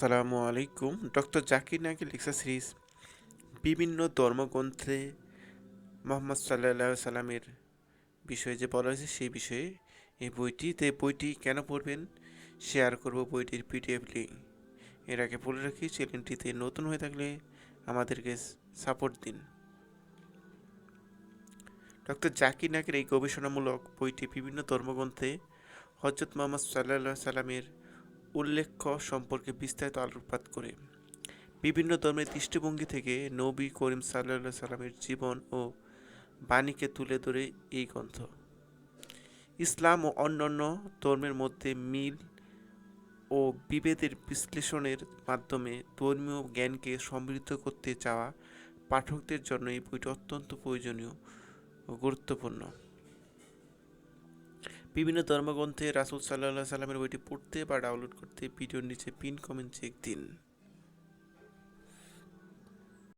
আসসালামু আলাইকুম। ডক্টর জাকির নাকি লেখা সিরিজ বিভিন্ন ধর্মগ্রন্থে মোহাম্মদ সাল্লাহ সাল্লামের বিষয়ে যে বলা হয়েছে সেই বিষয়ে এই বইটিতে বইটি কেন পড়বেন? শেয়ার করব বইটির পিডিএফ লিঙ্ক এর আগে বলে রাখি, চ্যানেলটিতে নতুন হয়ে থাকলে আমাদেরকে সাপোর্ট দিন। ডক্টর জাকির নাকের এই গবেষণামূলক বইটি বিভিন্ন ধর্মগ্রন্থে হজরত মোহাম্মদ সাল্লাহ সাল্লামের উল্লেখ্য সম্পর্কে বিস্তারিত আলোকপাত করে। বিভিন্ন ধর্মের দৃষ্টিভঙ্গি থেকে নবী করিম সাল্লা সাল্লামের জীবন ও বাণীকে তুলে ধরে এই গ্রন্থ। ইসলাম ও অন্যান্য ধর্মের মধ্যে মিল ও বিভেদের বিশ্লেষণের মাধ্যমে ধর্মীয় জ্ঞানকে সমৃদ্ধ করতে চাওয়া পাঠকদের জন্য এই বইটি অত্যন্ত প্রয়োজনীয় ও গুরুত্বপূর্ণ। বিভিন্ন ধর্মগ্রন্থে রাসুল সাল্লাহ সাল্লামের বইটি পড়তে বা ডাউনলোড করতে ভিডিওর নিচে পিন কমেন্ট চেক দিন।